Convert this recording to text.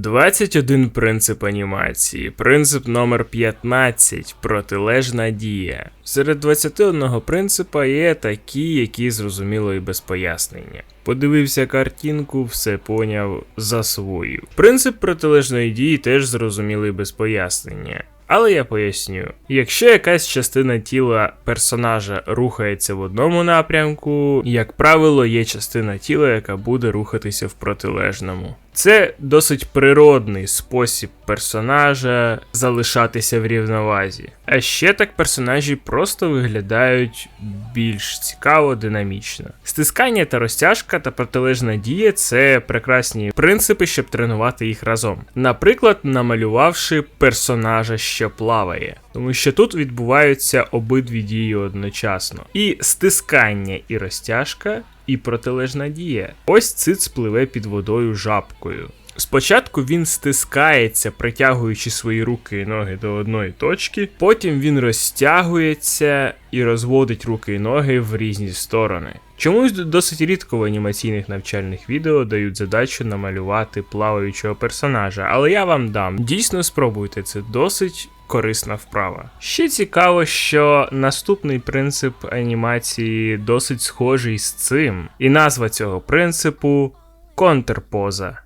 21 принцип анімації. Принцип номер 15 протилежна дія. Серед 21 принципа є такі, які зрозуміло і без пояснення. Подивився картинку, все поняв, засвоїв. Принцип протилежної дії теж зрозумілий без пояснення. Але я поясню: якщо якась частина тіла персонажа рухається в одному напрямку, як правило, є частина тіла, яка буде рухатися в протилежному. Це досить природний спосіб персонажа залишатися в рівновазі. А ще так персонажі просто виглядають більш цікаво, динамічно. Стискання та розтяжка та протилежна дія це прекрасні принципи, щоб тренувати їх разом. Наприклад, намалювавши персонажа, що плаває. Тому що тут відбуваються обидві дії одночасно. І стискання і розтяжка, і протилежна дія. Ось цит спливе під водою жабкою. Спочатку він стискається, притягуючи свої руки і ноги до одної точки, потім він розтягується і розводить руки і ноги в різні сторони. Чомусь досить рідко в анімаційних навчальних відео дають задачу намалювати плаваючого персонажа, але я вам дам. Дійсно спробуйте, це досить корисна вправа. Ще цікаво, що наступний принцип анімації досить схожий з цим, і назва цього принципу контрпоза.